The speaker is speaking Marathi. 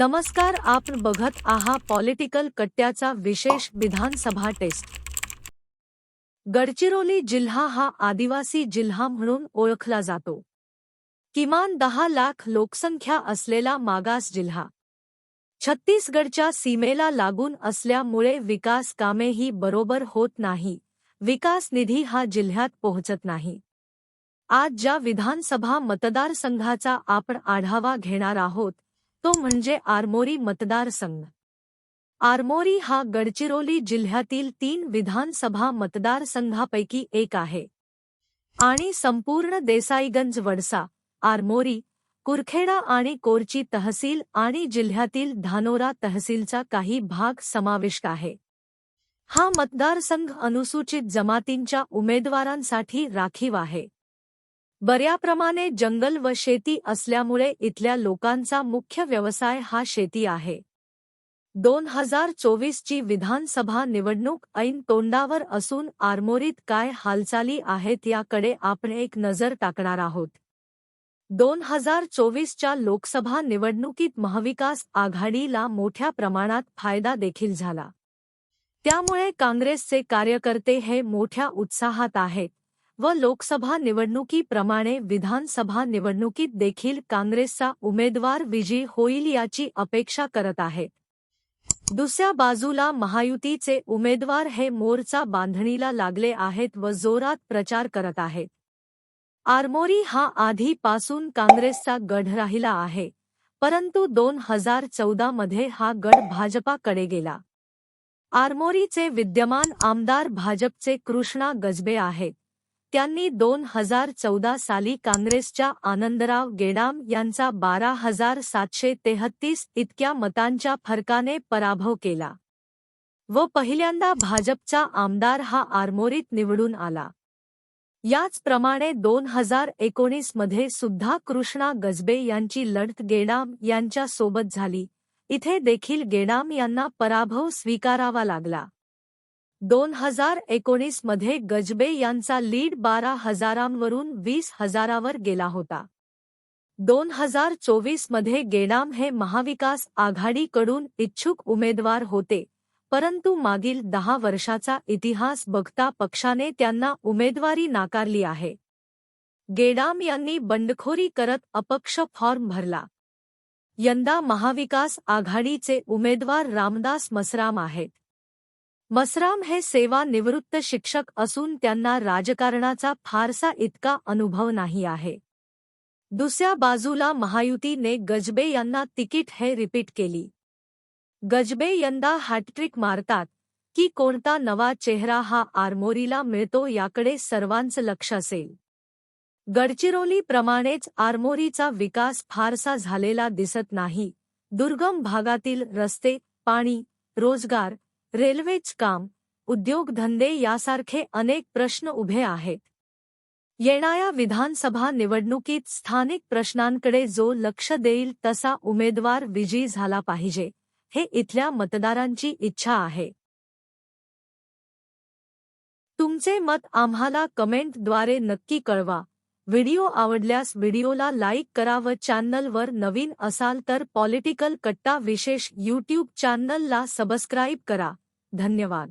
नमस्कार आपण बघत आहा पॉलिटिकल कट्ट्याचा विशेष विधानसभा टेस्ट. गडचिरोली जिल्हा हा आदिवासी जिल्हा म्हणून ओळखला जातो. किमान दहा लाख लोकसंख्या असलेला मागास जिल्हा. छत्तीसगडच्या सीमेला लागून असल्यामुळे विकास कामेही बरोबर होत नाही. विकास निधी हा जिल्ह्यात पोहोचत नाही. आज ज्या विधानसभा मतदारसंघाचा आपण आढावा घेणार आहोत तो म्हणजे आरमोरी मतदारसंघ आरमोरी हा गडचिरोली जिल्ह्यातील तीन विधानसभा मतदारसंघापैकी एक आहे. आणि संपूर्ण देसाईगंज वडसा आरमोरी कुरखेडा आणि कोरची तहसील आणि जिल्ह्यातील धानोरा तहसीलचा काही भाग समाविष्ट आहे. हा मतदारसंघ अनुसूचित जमातींच्या उमेदवारांसाठी राखीव आहे. बऱ्याप्रमाणे जंगल व शेती असल्यामुळे इथल्या लोकांचा मुख्य व्यवसाय हा शेती आहे. दोन हजार चोवीसची विधानसभा निवडणूक ऐन तोंडावर असून आरमोरीत काय हालचाली आहेत याकडे आपण एक नजर टाकणार आहोत. दोन हजार चोवीसच्या लोकसभा निवडणुकीत महाविकास आघाडीला मोठ्या प्रमाणात फायदा देखील झाला. त्यामुळे काँग्रेसचे कार्यकर्ते हे मोठ्या उत्साहात आहेत. व लोकसभा निवडणुकीप्रमाणे विधानसभा निवडणुकीत देखील काँग्रेसचा उमेदवार विजयी होईल याची अपेक्षा करत आहेत दुसऱ्या बाजूला महायुतीचे उमेदवार हे मोर्चा बांधणीला लागले आहेत व जोरात प्रचार करत आहेत आरमोरी हा आधीपासून काँग्रेसचा गढ राहिला आहे परंतु दोन हजार चौदा मध्ये हा गड भाजपाकडे गेला. आरमोरीचे विद्यमान आमदार भाजपचे कृष्णा गजबे आहेत. त्यांनी दोन हजार चौदा साली काँग्रेसच्या आनंदराव गेडाम यांचा बारा हजार सातशे तेहत्तीस इतक्या मतांच्या फरकाने पराभव केला. व पहिल्यांदा भाजपचा आमदार हा आरमोरीत निवडून आला. याचप्रमाणे दोन हजार एकोणीसमध्ये सुद्धा कृष्णा गजबे यांची लढत गेडाम यांच्या सोबत झाली. इथे देखील गेडाम यांना पराभव स्वीकारावा लागला. दोन हजार एकोणीसमध्ये गजबे यांचा लीड बारा हजारांवरून वीस हजारावर गेला होता. दोन हजार चोवीसमध्ये गेडाम हे महाविकास आघाडीकडून इच्छुक उमेदवार होते परंतु मागील दहा वर्षाचा इतिहास बघता पक्षाने त्यांना उमेदवारी नाकारली आहे. गेडाम यांनी बंडखोरी करत अपक्ष फॉर्म भरला. यंदा महाविकास आघाडीचे उमेदवार रामदास मसराम आहेत. मसराम हे सेवानिवृत्त शिक्षक असून त्यांना राजकारणाचा फारसा इतका अनुभव नाही आहे. दुसऱ्या बाजूला महायुतीने गजबे यांना तिकीट हे रिपीट केली. गजबे यंदा हॅटट्रिक मारतात की कोणता नवा चेहरा हा आरमोरीला मिळतो याकडे सर्वांचं लक्ष असेल. गडचिरोलीप्रमाणेच आरमोरीचा विकास फारसा झालेला दिसत नाही. दुर्गम भागातील रस्ते पाणी रोजगार रेल्वेच काम उद्योगधंदे यासारखे अनेक प्रश्न उभे आहेत. येणाऱ्या विधानसभा निवडणुकीत स्थानिक प्रश्नांकडे जो लक्ष देईल तसा उमेदवार विजयी झाला पाहिजे हे इथल्या मतदारांची इच्छा आहे. तुमचे मत आम्हाला कमेंटद्वारे नक्की कळवा. व्हिडिओ आवडल्यास व्हिडिओला लाईक करा व चॅनलवर नवीन असाल तर पॉलिटिकल कट्टा विशेष यूट्यूब चॅनलला सबस्क्राईब करा. धन्यवाद.